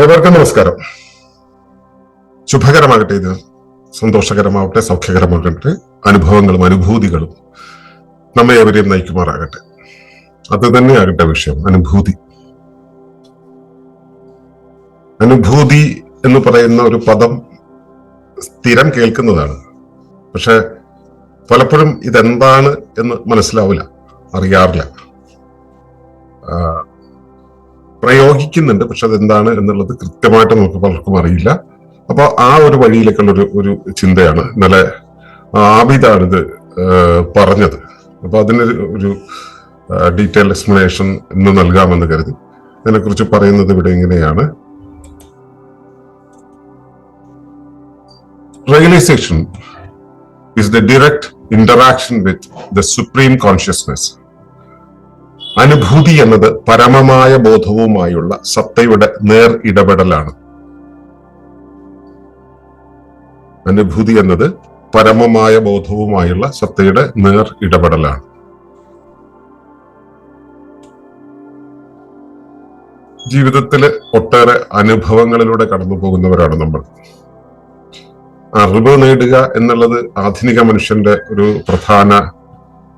ഏവർക്കും നമസ്കാരം. ശുഭകരമാകട്ടെ ഇത്. സന്തോഷകരമാവട്ടെ സൗഖ്യകരമാകട്ടെ അനുഭവങ്ങളും അനുഭൂതികളും നമ്മെ എവരെയും നയിക്കുമാറാകട്ടെ. അത് തന്നെയാകട്ടെ വിഷയം അനുഭൂതി. അനുഭൂതി എന്ന് പറയുന്ന ഒരു പദം സ്ഥിരം കേൾക്കുന്നതാണ്. പക്ഷെ പലപ്പോഴും ഇതെന്താണ് എന്ന് മനസ്സിലാവില്ല അറിയാറില്ല. പ്രയോഗിക്കുന്നുണ്ട്. പക്ഷെ അതെന്താണ് എന്നുള്ളത് കൃത്യമായിട്ട് നമുക്ക് പലർക്കും അറിയില്ല. അപ്പൊ ആ ഒരു വഴിയിലേക്കുള്ള ഒരു ഒരു ചിന്തയാണ് ഇന്നലെ ആബിദാണിത് പറഞ്ഞത്. അപ്പൊ അതിനൊരു ഒരു ഡീറ്റെയിൽ എക്സ്പ്ലനേഷൻ ഇന്ന് നൽകാമെന്ന് കരുതി. ഇതിനെക്കുറിച്ച് പറയുന്നത് ഇവിടെ ഇങ്ങനെയാണ്. Realisation is the direct interaction with the supreme consciousness. അനുഭൂതി എന്നത് പരമമായ ബോധവുമായുള്ള സത്തയുടെ നേർ ഇടപെടലാണ്. അനുഭൂതി എന്നത് പരമമായ ബോധവുമായുള്ള സത്തയുടെ നേർ ഇടപെടലാണ്. ജീവിതത്തിൽ ഒട്ടേറെ അനുഭവങ്ങളിലൂടെ കടന്നു പോകുന്നവരാണ് നമ്മൾ. അറിവ് നേടുക എന്നുള്ളത് ആധുനിക മനുഷ്യന്റെ ഒരു പ്രധാന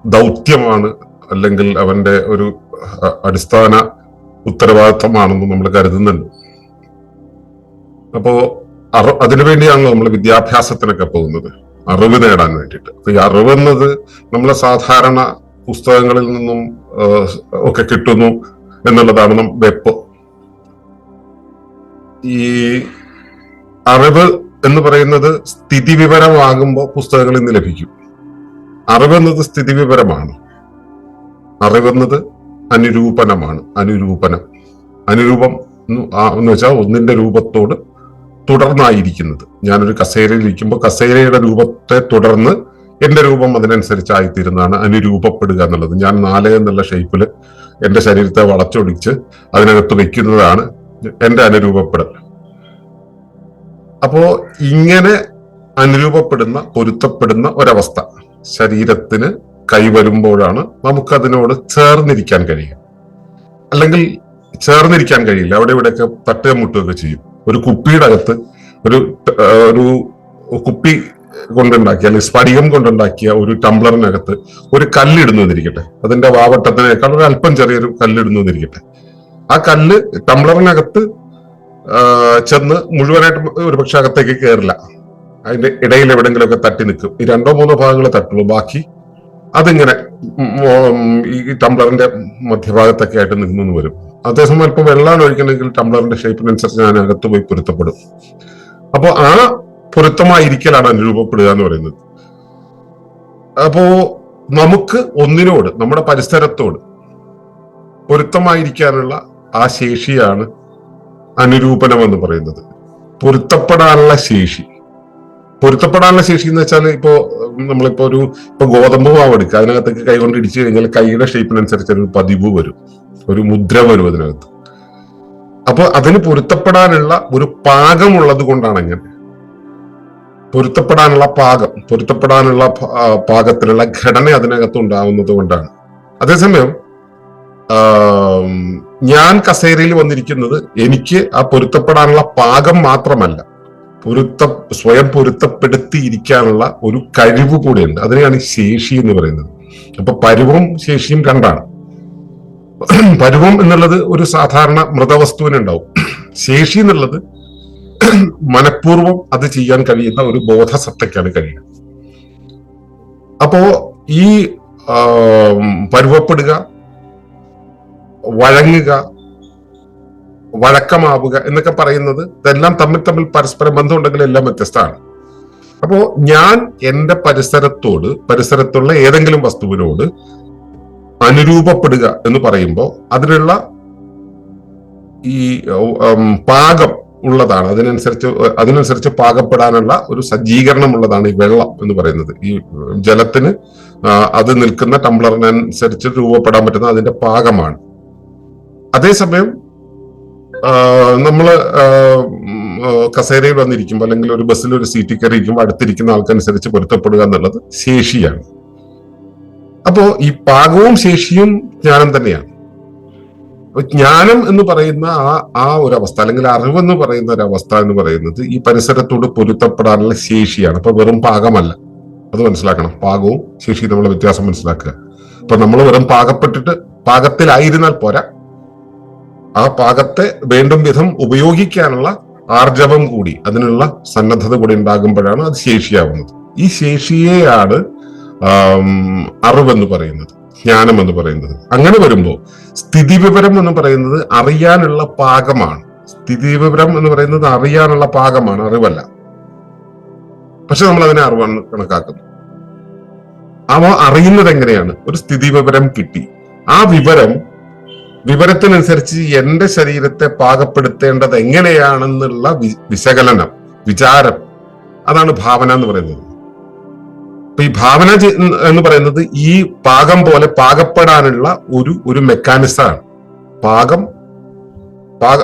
ദൗത്യമാണ് അല്ലെങ്കിൽ അവന്റെ ഒരു അടിസ്ഥാന ഉത്തരവാദിത്തമാണെന്ന് നമ്മൾ കരുതുന്നുണ്ട്. അപ്പോ അറ അതിനുവേണ്ടിയാണ് നമ്മൾ വിദ്യാഭ്യാസത്തിനൊക്കെ പോകുന്നത്. അറിവ് നേടാൻ വേണ്ടിയിട്ട്. അപ്പൊ ഈ അറിവെന്നത് നമ്മളെ സാധാരണ പുസ്തകങ്ങളിൽ നിന്നും ഒക്കെ കിട്ടുന്നു എന്നുള്ളതാണ് നം വെപ്പ്. ഈ അറിവ് എന്ന് പറയുന്നത് സ്ഥിതി വിവരമാകുമ്പോൾ പുസ്തകങ്ങളിൽ നിന്ന് ലഭിക്കും. അറിവെന്നത് സ്ഥിതി വിവരമാണ് അറിവെന്നത് അനുരൂപനമാണ്. അനുരൂപനം. അനുരൂപം എന്ന് വെച്ചാൽ ഒന്നിന്റെ രൂപത്തോട് തുടർന്നായിരിക്കുന്നത്. ഞാനൊരു കസേരയിൽ ഇരിക്കുമ്പോൾ കസേരയുടെ രൂപത്തെ തുടർന്ന് എന്റെ രൂപം അതിനനുസരിച്ചായിത്തീരുന്നതാണ് അനുരൂപപ്പെടുക എന്നുള്ളത്. ഞാൻ നാല് എന്നുള്ള ഷേപ്പിൽ എന്റെ ശരീരത്തെ വളച്ചൊടിച്ച് അതിനകത്ത് വെക്കുന്നതാണ് എന്റെ അനുരൂപപ്പെടൽ. അപ്പോ ഇങ്ങനെ അനുരൂപപ്പെടുന്ന പൊരുത്തപ്പെടുന്ന ഒരവസ്ഥ. ശരീരത്തിന് കൈവരുമ്പോഴാണ് നമുക്കതിനോട് ചേർന്നിരിക്കാൻ കഴിയുക. അല്ലെങ്കിൽ ചേർന്നിരിക്കാൻ കഴിയില്ല. അവിടെ ഇവിടെയൊക്കെ തട്ടുക മുട്ടുകയൊക്കെ ചെയ്യും. ഒരു കുപ്പിയുടെ അകത്ത് ഒരു ഒരു കുപ്പി കൊണ്ടുണ്ടാക്കിയ അല്ലെങ്കിൽ സ്ഫടികം കൊണ്ടുണ്ടാക്കിയ ഒരു ടംബ്ലറിനകത്ത് ഒരു കല്ലിടുന്നു എന്നിരിക്കട്ടെ. അതിന്റെ വാവട്ടത്തിനേക്കാൾ ഒരു അല്പം ചെറിയൊരു കല്ലിടുന്നു എന്നിരിക്കട്ടെ. ആ കല്ല് ടംബ്ലറിനകത്ത് ചെന്ന് മുഴുവനായിട്ട് ഒരുപക്ഷെ അകത്തേക്ക് കയറില്ല അതിന്റെ ഇടയിൽ എവിടെങ്കിലുമൊക്കെ തട്ടി നിൽക്കും. ഈ രണ്ടോ മൂന്നോ ഭാഗങ്ങളെ തട്ടുള്ളൂ. ബാക്കി അതിങ്ങനെ ഈ ടംബ്ലറിന്റെ മധ്യഭാഗത്തൊക്കെ ആയിട്ട് നിന്നു വരും. അതേസമയം അല്പം വെള്ളമാണ് ഒഴിക്കണമെങ്കിൽ ടംബ്ലറിന്റെ ഷേപ്പിനനുസരിച്ച് ഞാൻ അകത്ത് പോയി പൊരുത്തപ്പെടും. അപ്പോൾ ആ പൊരുത്തമായിരിക്കലാണ് അനുരൂപപ്പെടുക എന്ന് പറയുന്നത്. അപ്പോ നമുക്ക് ഒന്നിനോട് നമ്മുടെ പരിസരത്തോട് പൊരുത്തമായിരിക്കാനുള്ള ആ ശേഷിയാണ് അനുരൂപനം എന്ന് പറയുന്നത്. പൊരുത്തപ്പെടാനുള്ള ശേഷി. പൊരുത്തപ്പെടാനുള്ള ശേഷി എന്ന് വെച്ചാൽ ഇപ്പോ നമ്മളിപ്പോ ഒരു ഇപ്പൊ ഗോതമ്പ് മാവ് എടുക്കുക. അതിനകത്തേക്ക് കൈ കൊണ്ട് ഇടിച്ചു കഴിഞ്ഞാൽ കൈയുടെ ഷേപ്പിനനുസരിച്ച് ഒരു പതിവ് വരും. ഒരു മുദ്ര വരും അതിനകത്ത്. അപ്പൊ അതിന് പൊരുത്തപ്പെടാനുള്ള ഒരു പാകമുള്ളത് കൊണ്ടാണ് അങ്ങനെ പൊരുത്തപ്പെടാനുള്ള പാകം പൊരുത്തപ്പെടാനുള്ള പാകത്തിലുള്ള ഘടന അതിനകത്ത് ഉണ്ടാവുന്നത് കൊണ്ടാണ്. അതേസമയം ഞാൻ കസേരയിൽ വന്നിരിക്കുന്നത് എനിക്ക് ആ പൊരുത്തപ്പെടാനുള്ള പാകം മാത്രമല്ല. പൊരുത്ത സ്വയം പൊരുത്തപ്പെടുത്തിയിരിക്കാനുള്ള ഒരു കഴിവ് കൂടെയുണ്ട്. അതിനെയാണ് ശേഷി എന്ന് പറയുന്നത്. അപ്പൊ പരുവം ശേഷിയും രണ്ടാണ്. പരുവം എന്നുള്ളത് ഒരു സാധാരണ മൃതവസ്തുവിനുണ്ടാവും. ശേഷി എന്നുള്ളത് മനഃപൂർവം അത് ചെയ്യാൻ കഴിയുന്ന ഒരു ബോധസത്തയ്ക്കാണ് കഴിയുക. അപ്പോ ഈ പരുവപ്പെടുക വഴങ്ങുക വഴക്കമാവുക എന്നൊക്കെ പറയുന്നത് ഇതെല്ലാം തമ്മിൽ തമ്മിൽ പരസ്പരം ബന്ധമുണ്ടെങ്കിൽ എല്ലാം വ്യത്യസ്തമാണ്. അപ്പോ ഞാൻ എന്റെ പരിസരത്തോട് പരിസരത്തുള്ള ഏതെങ്കിലും വസ്തുവിനോട് അനുരൂപപ്പെടുക എന്ന് പറയുമ്പോൾ അതിനുള്ള ഈ പാകം ഉള്ളതാണ്. അതിനനുസരിച്ച് അതിനനുസരിച്ച് പാകപ്പെടാനുള്ള ഒരു സജ്ജീകരണം ഉള്ളതാണ് ഈ വെള്ളം എന്ന് പറയുന്നത്. ഈ ജലത്തിന് അത് നിൽക്കുന്ന ടംബ്ലറിനനുസരിച്ച് രൂപപ്പെടാൻ പറ്റുന്ന അതിന്റെ പാകമാണ്. അതേസമയം ആ, കസേരയിൽ വന്നിരിക്കുമ്പോൾ അല്ലെങ്കിൽ ഒരു ബസ്സിൽ ഒരു സീറ്റിൽ കയറി ഇരിക്കുമ്പോൾ അടുത്തിരിക്കുന്ന ആൾക്കനുസരിച്ച് പൊരുത്തപ്പെടുക എന്നുള്ളത് ശേഷിയാണ്. അപ്പോ ഈ പാകവും ശേഷിയും ജ്ഞാനം തന്നെയാണ്. ജ്ഞാനം എന്ന് പറയുന്ന ആ ആ ഒരു അവസ്ഥ അല്ലെങ്കിൽ അറിവെന്ന് പറയുന്ന ഒരു അവസ്ഥ എന്ന് പറയുന്നത് ഈ പരിസരത്തോട് പൊരുത്തപ്പെടാനുള്ള ശേഷിയാണ്. അപ്പൊ വെറും പാകമല്ല. അത് മനസ്സിലാക്കണം. പാകവും ശേഷിയും നമ്മളെ വ്യത്യാസം മനസ്സിലാക്കുക. അപ്പൊ നമ്മൾ വെറും പാകപ്പെട്ടിട്ട് പാകത്തിലായിരുന്നാൽ പോരാ. ആ പാകത്തെ വേണ്ടും വിധം ഉപയോഗിക്കാനുള്ള ആർജവം കൂടി അതിനുള്ള സന്നദ്ധത കൂടി ഉണ്ടാകുമ്പോഴാണ് അത് ശേഷിയാവുന്നത്. ഈ ശേഷിയെയാണ് അറിവെന്ന് പറയുന്നത് ജ്ഞാനം എന്ന് പറയുന്നത്. അങ്ങനെ വരുമ്പോൾ സ്ഥിതി വിവരം എന്ന് പറയുന്നത് അറിയാനുള്ള പാകമാണ്. സ്ഥിതി വിവരം എന്ന് പറയുന്നത് അറിയാനുള്ള പാകമാണ് അറിവല്ല. പക്ഷെ നമ്മൾ അതിനെ അറിവാണ് കണക്കാക്കുന്നു. അവ അറിയുന്നത് എങ്ങനെയാണ്? ഒരു സ്ഥിതി വിവരം കിട്ടി. ആ വിവരം വിവരത്തിനനുസരിച്ച് എന്റെ ശരീരത്തെ പാകപ്പെടുത്തേണ്ടത് എങ്ങനെയാണെന്നുള്ള വിശകലനം വിചാരം. അതാണ് ഭാവന എന്ന് പറയുന്നത്. അപ്പൊ ഈ ഭാവന എന്ന് പറയുന്നത് ഈ പാകം പോലെ പാകപ്പെടാനുള്ള ഒരു ഒരു മെക്കാനിസമാണ് പാകം പാക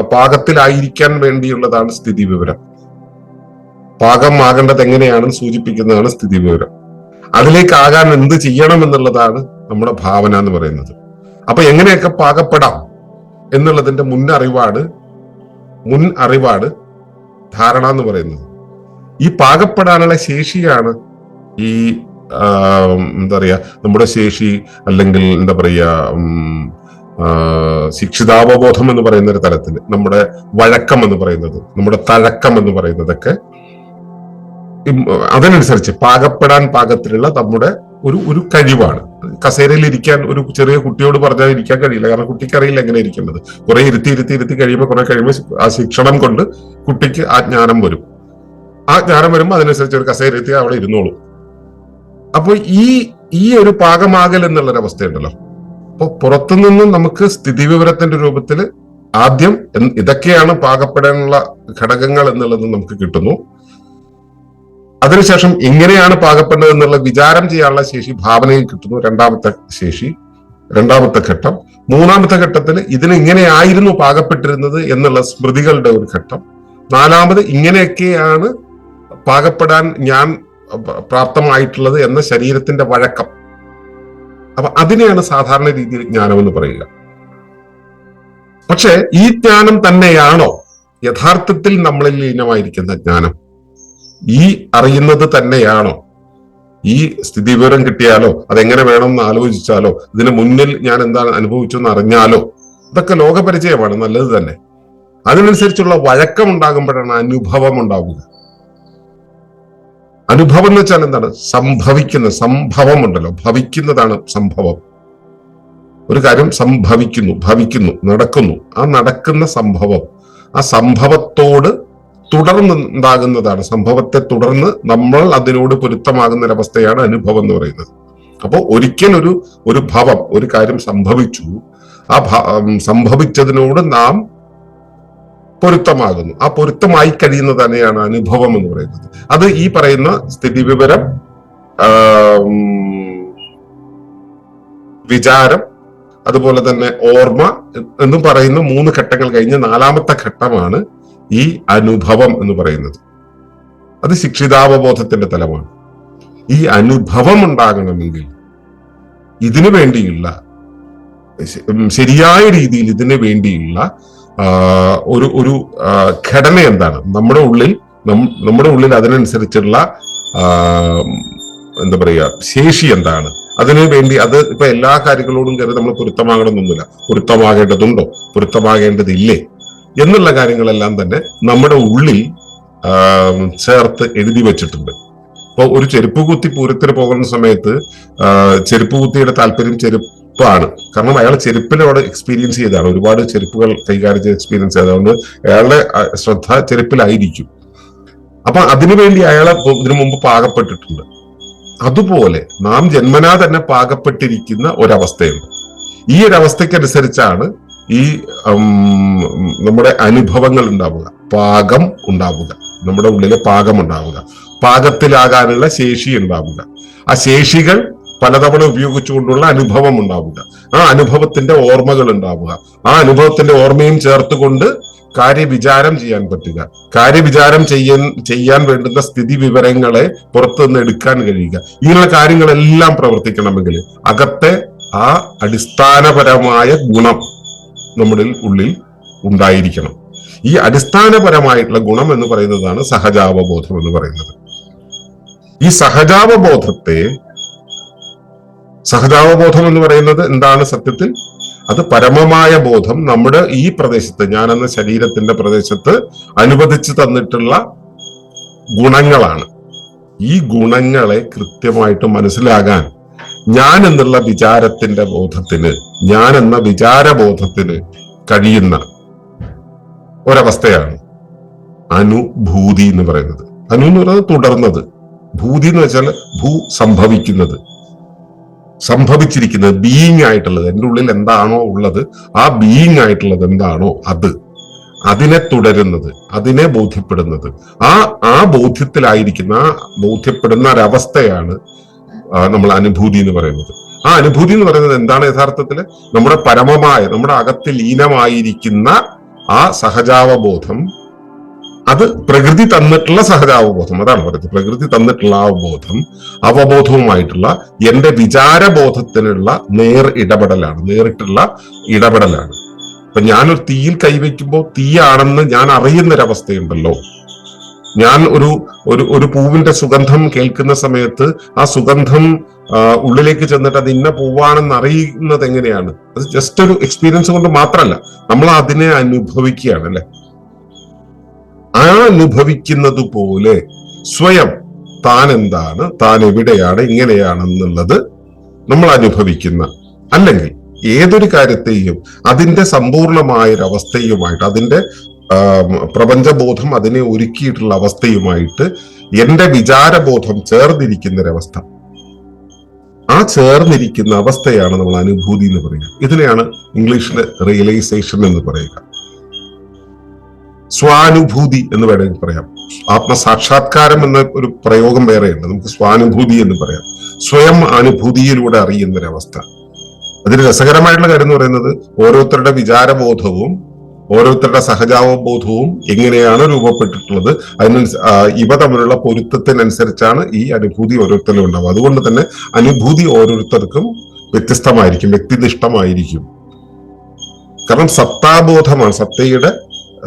പാകത്തിലായിരിക്കാൻ വേണ്ടിയുള്ളതാണ് സ്ഥിതി വിവരം. പാകം ആകേണ്ടത് എങ്ങനെയാണെന്ന് സൂചിപ്പിക്കുന്നതാണ് സ്ഥിതി വിവരം. അതിലേക്ക് ആകാൻ എന്ത് ചെയ്യണം എന്നുള്ളതാണ് നമ്മുടെ ഭാവന എന്ന് പറയുന്നത്. അപ്പൊ എങ്ങനെയൊക്കെ പാകപ്പെടാം എന്നുള്ളതിന്റെ മുൻ അറിവാണ് മുൻ അറിവാണ് ധാരണ എന്ന് പറയുന്നത്. ഈ പാകപ്പെടാനുള്ള ശേഷിയാണ് ഈ എന്താ പറയുക നമ്മുടെ ശേഷി അല്ലെങ്കിൽ എന്താ പറയുക ശിക്ഷിതാവബോധം എന്ന് പറയുന്ന ഒരു തലത്തിൽ നമ്മുടെ വഴക്കം എന്ന് പറയുന്നത് നമ്മുടെ തഴക്കം എന്ന് പറയുന്നതൊക്കെ അതിനനുസരിച്ച് പാകപ്പെടാൻ പാകത്തിലുള്ള നമ്മുടെ ഒരു ഒരു കഴിവാണ്. കസേരയിൽ ഇരിക്കാൻ ഒരു ചെറിയ കുട്ടിയോട് പറഞ്ഞാൽ ഇരിക്കാൻ കഴിയില്ല. കാരണം കുട്ടിക്ക് അറിയില്ല എങ്ങനെ ഇരിക്കുന്നത് കുറെ ഇരുത്തി ഇരുത്തി ഇരുത്തി കഴിയുമ്പോൾ കുറെ കഴിയുമ്പോൾ ആ ശിക്ഷണം കൊണ്ട് കുട്ടിക്ക് ആ ജ്ഞാനം വരും. ആ ജ്ഞാനം വരുമ്പോൾ അതിനനുസരിച്ച് ഒരു കസേര ഇരുത്തി അവിടെ ഇരുന്നോളും. അപ്പോൾ ഈ ഈ ഒരു പാകമാകൽ എന്നുള്ളൊരു അവസ്ഥയുണ്ടല്ലോ അപ്പോൾ പുറത്തുനിന്നും നമുക്ക് സ്ഥിതി സ്ഥിതിവിവരത്തിന്റെ രൂപത്തിൽ ആദ്യം ഇതൊക്കെയാണ് പാകപ്പെടാനുള്ള ഘടകങ്ങൾ എന്നുള്ളത് നമുക്ക് കിട്ടുന്നു. അതിനുശേഷം എങ്ങനെയാണ് പാകപ്പെടുന്നത് എന്നുള്ള വിചാരം ചെയ്യാനുള്ള ശേഷി ഭാവനയിൽ കിട്ടുന്നു രണ്ടാമത്തെ ശേഷി രണ്ടാമത്തെ ഘട്ടം. മൂന്നാമത്തെ ഘട്ടത്തിൽ ഇതിന് ഇങ്ങനെയായിരുന്നു പാകപ്പെട്ടിരുന്നത് എന്നുള്ള സ്മൃതികളുടെ ഒരു ഘട്ടം. നാലാമത് ഇങ്ങനെയൊക്കെയാണ് പാകപ്പെടാൻ ഞാൻ പ്രാപ്തമായിട്ടുള്ളത് എന്ന ശരീരത്തിന്റെ വഴക്കം. അപ്പൊ അതിനെയാണ് സാധാരണ രീതിയിൽ ജ്ഞാനം എന്ന് പറയുക. പക്ഷെ ഈ ജ്ഞാനം തന്നെയാണോ? യഥാർത്ഥത്തിൽ നമ്മളിൽ ലീനമായിരിക്കുന്ന ജ്ഞാനം. ഈ അറിയുന്നത് തന്നെയാണോ? ഈ സ്ഥിതി സ്ഥിതിവിവരം കിട്ടിയാലോ? അതെങ്ങനെ വേണമെന്ന് ആലോചിച്ചാലോ? ഇതിന് മുന്നിൽ ഞാൻ എന്താണ് അനുഭവിച്ചെന്ന് അറിഞ്ഞാലോ? ഇതൊക്കെ ലോകപരിചയമാണ് നല്ലത് തന്നെ. അതിനനുസരിച്ചുള്ള വഴക്കം ഉണ്ടാകുമ്പോഴാണ് അനുഭവം ഉണ്ടാവുക. അനുഭവം എന്ന് വെച്ചാൽ എന്താണ്? സംഭവിക്കുന്ന സംഭവം ഉണ്ടല്ലോ ഭവിക്കുന്നതാണ് സംഭവം. ഒരു കാര്യം സംഭവിക്കുന്നു ഭവിക്കുന്നു നടക്കുന്നു. ആ നടക്കുന്ന സംഭവം ആ സംഭവത്തോട് തുടർന്ന് ഉണ്ടാകുന്നതാണ്. സംഭവത്തെ തുടർന്ന് നമ്മൾ അതിനോട് പൊരുത്തമാകുന്ന ഒരവസ്ഥയാണ് അനുഭവം എന്ന് പറയുന്നത്. അപ്പോൾ ഒരിക്കൽ ഒരു ഒരു ഭവം ഒരു കാര്യം സംഭവിച്ചു. ആ സംഭവിച്ചതിനോട് നാം പൊരുത്തമാകുന്നു. ആ പൊരുത്തമായി കഴിയുന്നത് തന്നെയാണ് അനുഭവം എന്ന് പറയുന്നത്. അത് ഈ പറയുന്ന സ്ഥിതി വിവരം വിചാരം അതുപോലെ തന്നെ ഓർമ്മ എന്നും പറയുന്ന മൂന്ന് ഘട്ടങ്ങൾ കഴിഞ്ഞ് നാലാമത്തെ ഘട്ടമാണ് ഈ അനുഭവം എന്ന് പറയുന്നത്. അത് ശിക്ഷിതാവബോധത്തിന്റെ തലമാണ്. ഈ അനുഭവം ഉണ്ടാകണമെങ്കിൽ ഇതിനു വേണ്ടിയുള്ള ശരിയായ രീതിയിൽ ഇതിനു വേണ്ടിയുള്ള ഒരു ഒരു ഘടന എന്താണ്? നമ്മുടെ ഉള്ളിൽ നമ്മുടെ ഉള്ളിൽ അതിനനുസരിച്ചുള്ള എന്താ പറയുക ശേഷി എന്താണ്? അതിനു വേണ്ടി അത് ഇപ്പൊ എല്ലാ കാര്യങ്ങളോടും കയറി നമ്മൾ പൊരുത്തമാകണമെന്നൊന്നുമില്ല. പൊരുത്തമാകേണ്ടതുണ്ടോ? പൊരുത്തമാകേണ്ടതില്ലേ? എന്നുള്ള കാര്യങ്ങളെല്ലാം തന്നെ നമ്മുടെ ഉള്ളിൽ ചേർത്ത് എഴുതി വെച്ചിട്ടുണ്ട്. ഇപ്പോൾ ഒരു ചെരുപ്പ് കുത്തി പൂരത്തിന് പോകുന്ന സമയത്ത് ചെരുപ്പ് കുത്തിയുടെ താല്പര്യം ചെരുപ്പാണ്. കാരണം അയാൾ ചെരുപ്പിനോട് എക്സ്പീരിയൻസ് ചെയ്താണ്. ഒരുപാട് ചെരുപ്പുകൾ കൈകാര്യം ചെയ്ത് എക്സ്പീരിയൻസ് ചെയ്തതുകൊണ്ട് അയാളുടെ ശ്രദ്ധ ചെരുപ്പിലായിരിക്കും. അപ്പൊ അതിനുവേണ്ടി അയാളെ പു- ഇതിനു മുമ്പ് പാകപ്പെട്ടിട്ടുണ്ട്. അതുപോലെ നാം ജന്മനാ തന്നെ പാകപ്പെട്ടിരിക്കുന്ന ഒരവസ്ഥയുണ്ട്. ഈ ഒരു അവസ്ഥയ്ക്കനുസരിച്ചാണ് ഈ നമ്മുടെ അനുഭവങ്ങൾ ഉണ്ടാവുക. പാകം ഉണ്ടാവുക. നമ്മുടെ ഉള്ളിലെ പാകം ഉണ്ടാവുക. പാകത്തിലാകാനുള്ള ശേഷി ഉണ്ടാവുക. ആ ശേഷികൾ പലതവണ ഉപയോഗിച്ചുകൊണ്ടുള്ള അനുഭവം ഉണ്ടാവുക. ആ അനുഭവത്തിന്റെ ഓർമ്മകൾ ഉണ്ടാവുക. ആ അനുഭവത്തിന്റെ ഓർമ്മയും ചേർത്തുകൊണ്ട് കാര്യവിചാരം ചെയ്യാൻ പറ്റുക. കാര്യവിചാരം ചെയ്യാൻ ചെയ്യാൻ വേണ്ടുന്ന സ്ഥിതി വിവരങ്ങളെ പുറത്തുനിന്ന് എടുക്കാൻ കഴിയുക. ഇങ്ങനെയുള്ള കാര്യങ്ങളെല്ലാം പ്രവർത്തിക്കണമെങ്കിൽ അകത്തെ ആ അടിസ്ഥാനപരമായ ഗുണം നമ്മുടെ ഉള്ളിൽ ഉണ്ടായിരിക്കണം. ഈ അടിസ്ഥാനപരമായിട്ടുള്ള ഗുണം എന്ന് പറയുന്നതാണ് സഹജാവബോധം എന്ന് പറയുന്നത്. ഈ സഹജാവബോധത്തെ സഹജാവബോധം എന്ന് പറയുന്നത് എന്താണ് സത്യത്തിൽ? അത് പരമമായ ബോധം നമ്മുടെ ഈ പ്രദേശത്ത് ഞാൻ ഞാനെന്ന ശരീരത്തിന്റെ പ്രദേശത്ത് അനുവദിച്ചു തന്നിട്ടുള്ള ഗുണങ്ങളാണ്. ഈ ഗുണങ്ങളെ കൃത്യമായിട്ട് മനസ്സിലാകാൻ ഞാൻ എന്നുള്ള വിചാരത്തിന്റെ ബോധത്തിന് ഞാൻ എന്ന വിചാരബോധത്തിന് കഴിയുന്ന ഒരവസ്ഥയാണ് അനുഭൂതി എന്ന് പറയുന്നത്. അനു എന്ന് പറയുന്നത് തുടർന്നത്. ഭൂതി എന്ന് വെച്ചാൽ ഭൂ സംഭവിക്കുന്നത്. സംഭവിച്ചിരിക്കുന്നത് ബീയിങ് ആയിട്ടുള്ളത്. എന്റെ ഉള്ളിൽ എന്താണോ ഉള്ളത് ആ ബീയിങ് ആയിട്ടുള്ളത് എന്താണോ അത്. അതിനെ തുടരുന്നത് അതിനെ ബോധ്യപ്പെടുന്നത്. ആ ആ ബോധ്യത്തിലായിരിക്കുന്ന ആ ബോധ്യപ്പെടുന്ന ഒരവസ്ഥയാണ് നമ്മൾ അനുഭൂതി എന്ന് പറയുന്നത്. ആ അനുഭൂതി എന്ന് പറയുന്നത് എന്താണ് യഥാർത്ഥത്തിൽ? നമ്മുടെ പരമമായ നമ്മുടെ അകത്ത് ലീനമായിരിക്കുന്ന ആ സഹജാവബോധം അത് പ്രകൃതി തന്നിട്ടുള്ള സഹജാവബോധം അതാണ് പറയുന്നത്. പ്രകൃതി തന്നിട്ടുള്ള അവബോധം ബോധം അവബോധവുമായിട്ടുള്ള എന്റെ വിചാരബോധത്തിനുള്ള നേർ ഇടപെടലാണ് നേരിട്ടുള്ള ഇടപെടലാണ്. അപ്പൊ ഞാനൊരു തീയിൽ കൈവയ്ക്കുമ്പോൾ തീയാണെന്ന് ഞാൻ അറിയുന്നൊരവസ്ഥയുണ്ടല്ലോ. ഞാൻ ഒരു ഒരു ഒരു പൂവിന്റെ സുഗന്ധം കേൾക്കുന്ന സമയത്ത് ആ സുഗന്ധം ഉള്ളിലേക്ക് ചെന്നിട്ട് അത് ഇന്ന പൂവാണെന്ന് അറിയുന്നത് എങ്ങനെയാണ്? അത് ജസ്റ്റ് ഒരു എക്സ്പീരിയൻസ് കൊണ്ട് മാത്രമല്ല നമ്മൾ അതിനെ അനുഭവിക്കുകയാണ് അല്ലെ? ആ അനുഭവിക്കുന്നത് പോലെ സ്വയം താൻ എന്താണ് താൻ എവിടെയാണ് ഇങ്ങനെയാണെന്നുള്ളത് നമ്മൾ അനുഭവിക്കുന്ന അല്ലെങ്കിൽ ഏതൊരു കാര്യത്തെയും അതിന്റെ സമ്പൂർണമായ ഒരു അവസ്ഥയുമായിട്ട് അതിന്റെ പ്രപഞ്ചബോധം അതിനെ ഒരുക്കിയിട്ടുള്ള അവസ്ഥയുമായിട്ട് എന്റെ വിചാരബോധം ചേർന്നിരിക്കുന്ന ഒരവസ്ഥ ആ ചേർന്നിരിക്കുന്ന അവസ്ഥയാണ് നമ്മൾ അനുഭൂതി എന്ന് പറയുക. ഇതിനെയാണ് ഇംഗ്ലീഷിൽ റിയലൈസേഷൻ എന്ന് പറയുക. സ്വാനുഭൂതി എന്ന് വേണമെങ്കിൽ പറയാം. ആത്മസാക്ഷാത്കാരം എന്ന ഒരു പ്രയോഗം വേറെയുണ്ട്. നമുക്ക് സ്വാനുഭൂതി എന്ന് പറയാം. സ്വയം അനുഭൂതിയിലൂടെ അറിയുന്ന ഒരവസ്ഥ അതിൽ രസകരമായിട്ടുള്ള കാര്യം എന്ന് പറയുന്നത് ഓരോരുത്തരുടെ വിചാരബോധവും ഓരോരുത്തരുടെ സഹജാവബോധവും എങ്ങനെയാണ് രൂപപ്പെട്ടിട്ടുള്ളത്? അതിനനുസ ഇവ തമ്മിലുള്ള പൊരുത്തത്തിനനുസരിച്ചാണ് ഈ അനുഭൂതി ഓരോരുത്തരിലും ഉണ്ടാവുക. അതുകൊണ്ട് തന്നെ അനുഭൂതി ഓരോരുത്തർക്കും വ്യത്യസ്തമായിരിക്കും വ്യക്തിനിഷ്ഠമായിരിക്കും. കാരണം സത്താബോധമാണ് സത്തയുടെ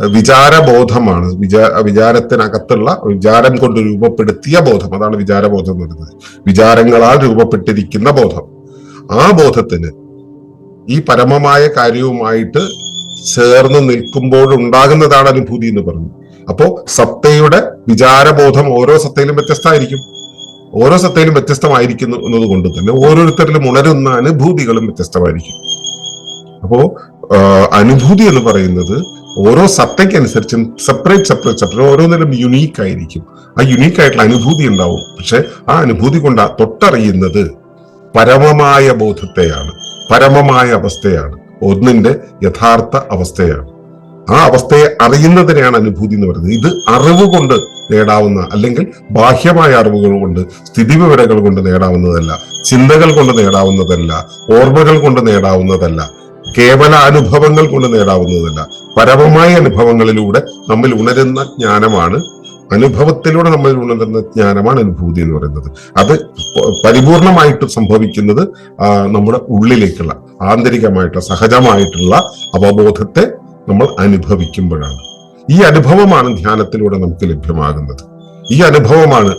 വിചാരബോധമാണ്. വിചാ വിചാരത്തിനകത്തുള്ള വിചാരം കൊണ്ട് രൂപപ്പെടുത്തിയ ബോധം. അതാണ് വിചാരബോധം എന്ന് പറയുന്നത്. വിചാരങ്ങളാൽ രൂപപ്പെട്ടിരിക്കുന്ന ബോധം. ആ ബോധത്തിന് ഈ പരമമായ കാര്യവുമായിട്ട് ചേർന്ന് നിൽക്കുമ്പോഴുണ്ടാകുന്നതാണ് അനുഭൂതി എന്ന് പറഞ്ഞു. അപ്പോ സത്തയുടെ വിചാരബോധം ഓരോ സത്തയിലും വ്യത്യസ്തമായിരിക്കും. ഓരോ സത്തയിലും വ്യത്യസ്തമായിരിക്കുന്നു എന്നത് കൊണ്ട് തന്നെ ഓരോരുത്തരിലും ഉണരുന്ന അനുഭൂതികളും വ്യത്യസ്തമായിരിക്കും. അപ്പോ അനുഭൂതി എന്ന് പറയുന്നത് ഓരോ സത്തയ്ക്കനുസരിച്ചും സെപ്പറേറ്റ് സെപ്പറേറ്റ് സെപ്പറേറ്റ് ഓരോന്നിലും യുണീക്ക് ആയിരിക്കും. ആ യുണീക്ക് ആയിട്ടുള്ള അനുഭൂതി ഉണ്ടാവും. പക്ഷെ ആ അനുഭൂതി കൊണ്ട് തൊട്ടറിയുന്നത് പരമമായ ബോധത്തെയാണ് പരമമായ അവസ്ഥയാണ്. ഒന്നിന്റെ യഥാർത്ഥ അവസ്ഥയാണ്. ആ അവസ്ഥയെ അറിയുന്നതിനെയാണ് അനുഭൂതി എന്ന് പറയുന്നത്. ഇത് അറിവ് കൊണ്ട് നേടാവുന്ന അല്ലെങ്കിൽ ബാഹ്യമായ അറിവുകൾ കൊണ്ട് സ്ഥിതിവിവരങ്ങൾ കൊണ്ട് നേടാവുന്നതല്ല ചിന്തകൾ കൊണ്ട് നേടാവുന്നതല്ല ഓർമ്മകൾ കൊണ്ട് നേടാവുന്നതല്ല കേവല അനുഭവങ്ങൾ കൊണ്ട് നേടാവുന്നതല്ല. പരമമായ അനുഭവങ്ങളിലൂടെ നമ്മൾ ഉണരുന്ന ജ്ഞാനമാണ് അനുഭവത്തിലൂടെ നമ്മൾ ഉണരുന്ന ജ്ഞാനമാണ് അനുഭൂതി എന്ന് പറയുന്നത്. അത് പരിപൂർണമായിട്ട് സംഭവിക്കുന്നത് നമ്മുടെ ഉള്ളിലേക്കുള്ള ആന്തരികമായിട്ടുള്ള സഹജമായിട്ടുള്ള അവബോധത്തെ നമ്മൾ അനുഭവിക്കുമ്പോഴാണ്. ഈ അനുഭവമാണ് ധ്യാനത്തിലൂടെ നമുക്ക് ലഭ്യമാകുന്നത്. ഈ അനുഭവമാണ്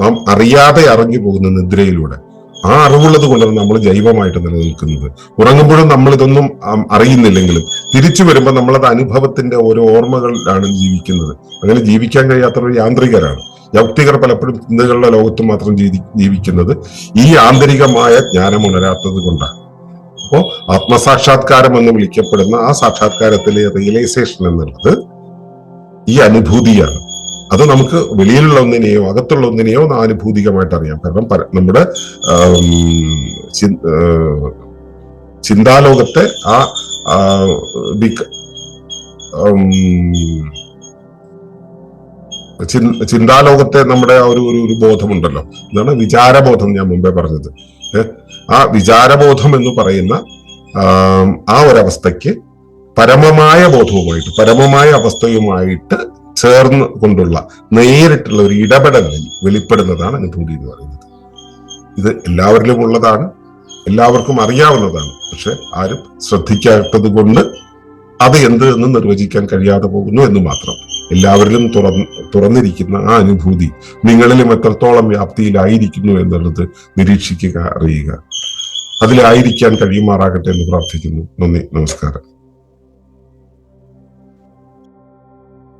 നാം അറിയാതെ അറിഞ്ഞു പോകുന്ന നിദ്രയിലൂടെ ആ അറിവുള്ളത് കൊണ്ടാണ് നമ്മൾ ജൈവമായിട്ട് നിലനിൽക്കുന്നത്. ഉറങ്ങുമ്പോഴും നമ്മൾ ഇതൊന്നും അറിയുന്നില്ലെങ്കിലും തിരിച്ചു വരുമ്പോൾ നമ്മളത് അനുഭവത്തിന്റെ ഓരോ ഓർമ്മകളിലാണ് ജീവിക്കുന്നത്. അങ്ങനെ ജീവിക്കാൻ കഴിയാത്തവർ യാന്ത്രികരാണ്. യൗക്തികർ പലപ്പോഴും ചിന്തകളുടെ ലോകത്ത് മാത്രം ജീവി- ജീവിക്കുന്നത് ഈ ആന്തരികമായ ജ്ഞാനം ഉണരാത്തത് കൊണ്ടാണ്. അപ്പോ ആത്മസാക്ഷാത്കാരം എന്ന് വിളിക്കപ്പെടുന്ന ആ സാക്ഷാത്കാരത്തിലെ റിയലൈസേഷൻ എന്നുള്ളത് ഈ അനുഭൂതിയാണ്. അത് നമുക്ക് വെളിയിലുള്ള ഒന്നിനെയോ അകത്തുള്ള ഒന്നിനെയോ ആനുഭൂതികമായിട്ട് അറിയാം കാരണം നമ്മുടെ ചിന്താലോകത്തെ ആ ചിന്താലോകത്തെ നമ്മുടെ ആ ഒരു ഒരു ബോധമുണ്ടല്ലോ എന്താണ് വിചാരബോധം ഞാൻ മുമ്പേ പറഞ്ഞത്? ആ വിചാരബോധം എന്ന് പറയുന്ന ആ ഒരവസ്ഥയ്ക്ക് പരമമായ ബോധവുമായിട്ട് പരമമായ അവസ്ഥയുമായിട്ട് ചേർന്ന് കൊണ്ടുള്ള നേരിട്ടുള്ള ഒരു ഇടപെടലിൽ വെളിപ്പെടുന്നതാണ് അനുഭൂതി എന്ന് പറയുന്നത്. ഇത് എല്ലാവരിലും ഉള്ളതാണ് എല്ലാവർക്കും അറിയാവുന്നതാണ്. പക്ഷെ ആരും ശ്രദ്ധിക്കാത്തത് കൊണ്ട് അത് എന്ത് എന്ന് നിർവചിക്കാൻ കഴിയാതെ പോകുന്നു എന്ന് മാത്രം. എല്ലാവരിലും തുറന്ന് തുറന്നിരിക്കുന്ന ആ അനുഭൂതി നിങ്ങളിലും എത്രത്തോളം വ്യാപ്തിയിലായിരിക്കുന്നു എന്നുള്ളത് നിരീക്ഷിക്കുക അറിയുക. അതിലായിരിക്കാൻ കഴിയുമാറാകട്ടെ എന്ന് പ്രാർത്ഥിക്കുന്നു. നന്ദി നമസ്കാരം.